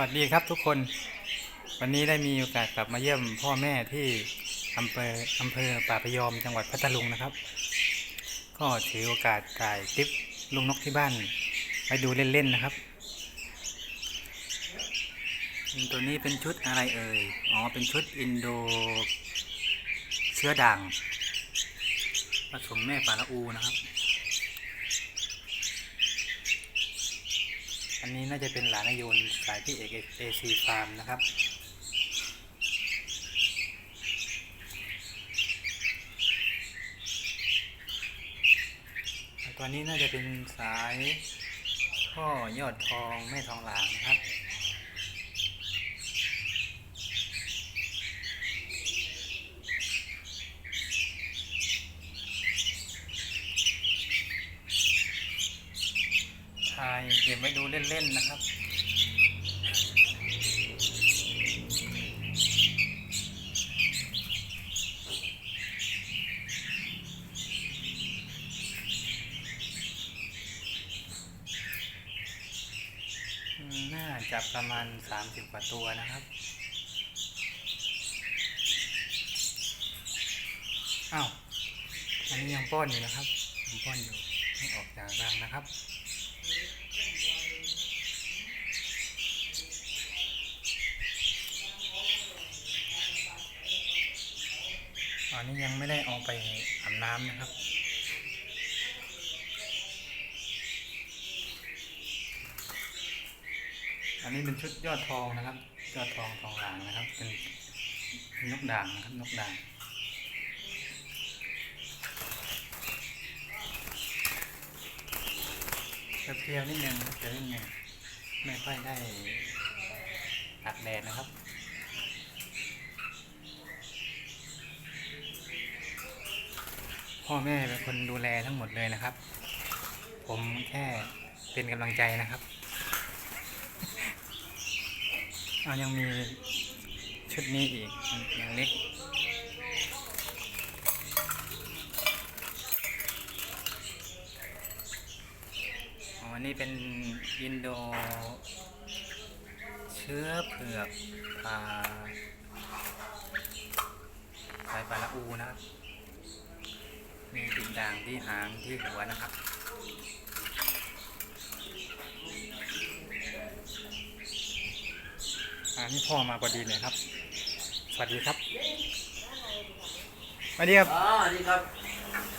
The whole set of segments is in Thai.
วัสดีครับทุกคน วันนี้ได้มีโอกาสกลับมาเยี่ยมพ่อแม่ที่อำเภออำเภอป่าพยอมจังหวัดพัทลุงนะครับ ก็ถือโอกาสถ่ายคลิปลุงนกที่บ้านไปดูเล่นๆนะครับ ตัวนี้เป็นชุดอะไรเอ่ย อ๋อ เป็นชุดอินโดเชื้อด่างผสมแม่ปลาละอูนะครับ อันนี้น่าจะเป็นหลานยโยนสายพี่เอกเอซีฟาร์มนะครับ ตัวนี้น่าจะเป็นสายพ่อยอดทองแม่ทองหลางนะครับายเก็บไว้ดูเล่นๆนะครับ น่าจะประมาณ 30 กว่าตัวนะครับอ้าวอันนี้ยังป้อนอยู่นะครับยังป้อนอยู่ไม่ออกจากรังนะครับ อันนี้ยังไม่ได้เอาไปอาบน้ำนะครับ อันนี้เป็นชุดยอดทองนะครับ ยอดทองทองหลางนะครับ เป็นนกด่างนะครับ นกด่างเพียวนิดนึงเพลยวนิดนึงไม่ค่อยได้ตากแดดนะครับ พ่อแม่เป็นคนดูแลทั้งหมดเลยนะครับ ผมแค่เป็นกำลังใจนะครับอายังมีชุดนี้อีกอย่างเล็กอ๋อนี่เป็นอินโดเชื้อเผือกปลาสายปลาละอูนะครับ มีติดด่างที่หางที่หัวนะครับอันนี้พ่อมาพอดีเลยครับ สวัสดีครับสวัสดีครับอ๋อดีครับ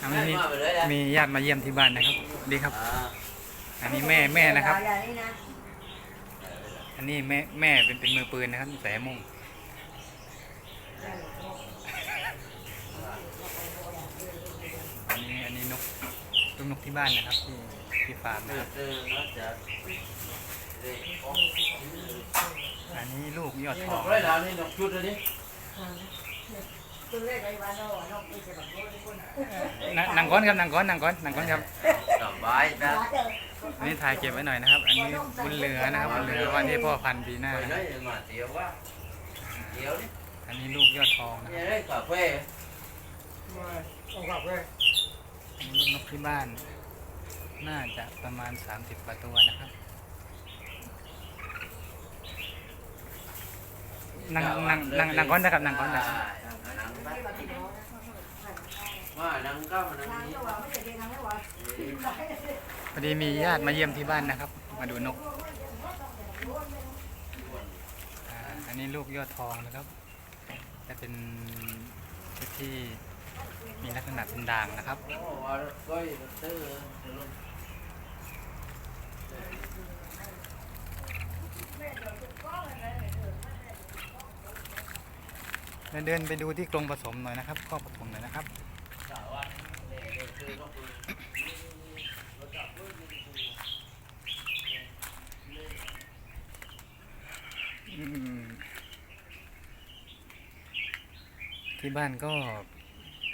อันนี้มีมาไปเลยนะมีญาติมาเยี่ยมที่บ้านนะครับสวัสดีครับอ่าอันนี้แม่แม่นะครับอย่างนี้นะอันนี้แม่แม่เป็นเป็นมือปืนนะครับใส่โมุ่งอันนี้อันนี้นกลูก นกที่บ้านนะครับ ที่ที่ฟาร์มนะครับอันนี้ลูกยอดทองนี่นกชุดนี่ตัวเลขอะไรวะเนาะนกไม่ใช่แบบโน้นคนนนางก้อนครับนางก้อนนางก้อนนางก้อนครับสบายนะอันนี้ถ่ายเก็บไว้หน่อยนะครับ อันนี้บุญเหลือนะครับบุญเหลือวันที่พ่อพันธุ์ปีหน้านะครับอันนี้ลูกยอดทองนะคนี่รับ ได้กาแฟต้องขับเลยอันนี้นกที่บ้าน น่าจะประมาณ 30กว่าตัวนะครับนางนางนางนางก้อนนะครับนางก้อนนะนางว่านังก็มันนังนางนี้ก็ว่าไม่ใช่เด็กนางไม่ว่าพอดีมีญาติมาเยี่ยมที่บ้านนะครับ มาดูนกอ่าอันนี้ลูกยอดทองนะครับ จะเป็นชุดที่ มีลักษณะเป็นด่างนะครับโอ้ว่าเดินไปดูที่กรงผสมหน่อยนะครับข้อผสมหน่อยนะครับที่บ้านก็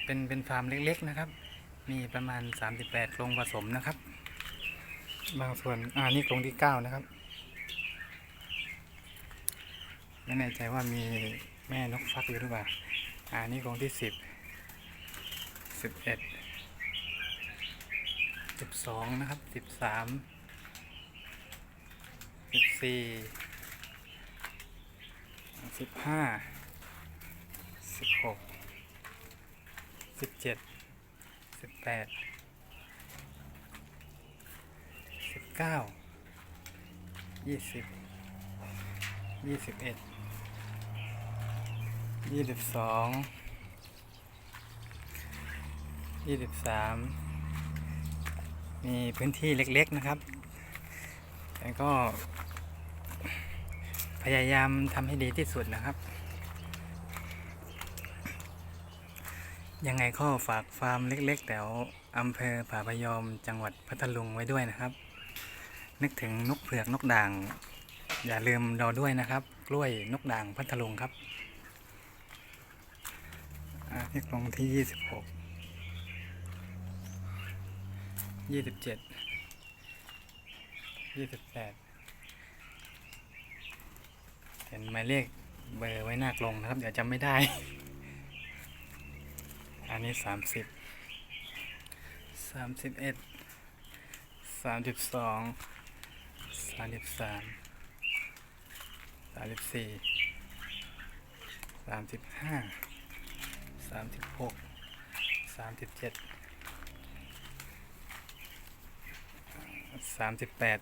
เป็นเป็นฟาร์มเล็กๆนะครับ มีประมาณ 38กรงผสมนะครับ บางส่วนอ่านี่กรงที่ 9 นะครับ ไม่แน่ใจว่ามีแม่นกฟักอยู่หรือเปล่าอ่านี่กรงที่ 10 11 12 นะครับ 13 14สิบห้า สิบเจ็ดสิบแปดสิบเก้ายี่สิบยี่สิบเอ็ดยี่สิบสองยี่สิบสามมีพื้นที่เล็กๆนะครับ แต่ก็พยายามทำให้ดีที่สุดนะครับ ยังไงก็ฝากฟาร์มเล็กๆแถวอำเภอป่าพยอมจังหวัดพัทลุงไว้ด้วยนะครับ นึกถึงนกเผือกนกด่าง อย่าลืมเราด้วยนะครับ กล้วยนกด่างพัทลุงครับอ่าที่กรงที่ 26 27 28 เห็นหมายเลขเบอร์ไว้หน้ากลงนะครับ เดี๋ยวจำไม่ได้ อันนี้สามสิบสามสิบเอ็ดสามสิบสองสามสิบสามสามสิบสี่สามสิบห้าสามสิบหกสามสิบเจ็ดสามสิบแปด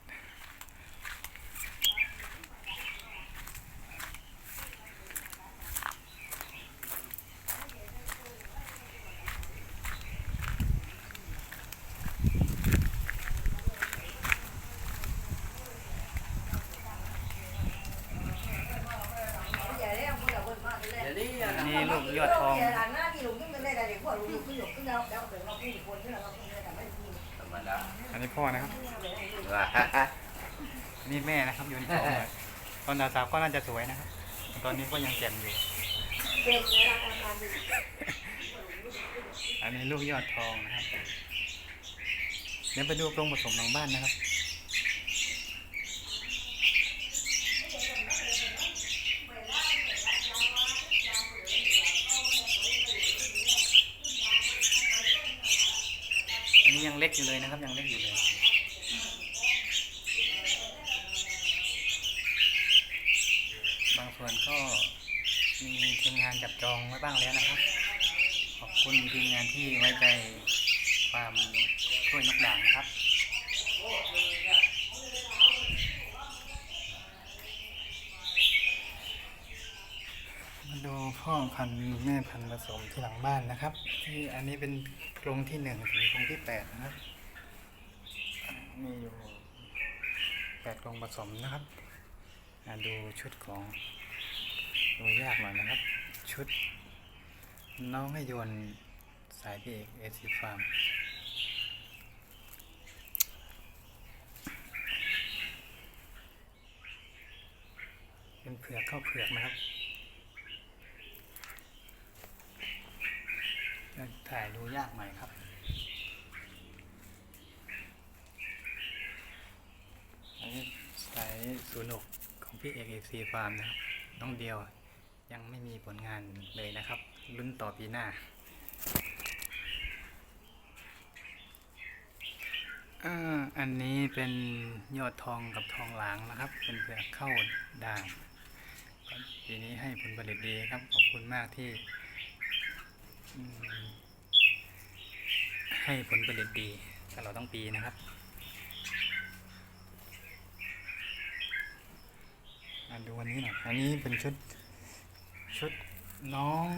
อย่าได้เอาคนละคนมาเลย เดี๋ยวนี้ อันนี้ลูกยอดทอง หลังหน้าที่ลุงขึ้นไปได้เด็กพวกลุงขึ้นอยู่ขึ้นแล้วแล้วเดี๋ยวเราพูดคนที่เราพูดได้แต่ไม่พูด ธรรมดา อันนี้พ่อนะครับ ว่า อันนี่แม่นะครับอยู่ในท้องเลยตอนดาวสาวก็น่าจะสวยนะครับ ตอนนี้ก็ยังแจ่มอยู่เด็กเวลาทำงานอยู่อันนี้ลูกยอดทองนะครับ เดี๋ยวไปดูกรงผสมหลังบ้านนะครับ อันนี้ยังเล็กอยู่เลยนะครับ ยังเล็กอยู่เลย บาง ส่วนก็มีทีมงานจับจองไว้บ้างแล้วนะครับ ขอบคุณทีมงานที่ไว้ใจความช่วยนกด่างนะครับมาดูพ่อพันธุ์แม่พันธุ์ผสมที่หลังบ้านนะครับ ที่อันนี้เป็นกรงที่หนึ่งถึงกรงที่แปดนะครับมีอยู่แปดกรงผสมนะครับอ่าดูชุดของ ดูยากหน่อยนะครับ ชุด น้องให้โยนสายพี่เอกเอซีฟาร์มเป็นเผือกเข้าเผือกนะครับถ่ายดูยากหน่อยครับอันนี้สายศูนย์หกของพี่เอกเอซีฟาร์มนะครับ น้องเดียว ยังไม่มีผลงานเลยนะครับลุ้นต่อปีหน้าอันนี้เป็นยอดทองกับทองหลางนะครับ เป็นเปลือกเข้าด่างปีนี้ให้ผลผลิตดีครับขอบคุณมากที่ ให้ผลผลิตดีตลอดทั้งปีนะครับมาดูวันนี้หน่อยอันนี้เป็นชุด ชุดน้อง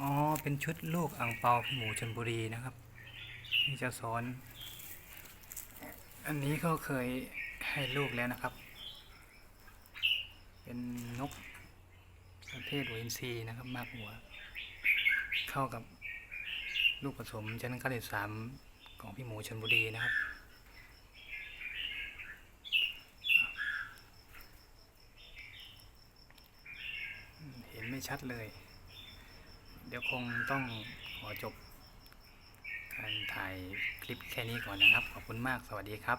อ๋อเป็นชุดลูกอ่างเปาพี่หมูชนบุรีนะครับที่จะสอน อันนี้เขาเคยให้ลูกแล้วนะครับ เป็นนกประเภทหัวอินทรีนะครับ มากหัว เข้ากับลูกผสมชั้นขั้นที่สามของพี่หมูชนบุรีนะครับ เห็น ไม่ชัดเลย เดี๋ยวคงต้องขอจบการถ่ายคลิปแค่นี้ก่อนนะครับ ขอบคุณมากสวัสดีครับ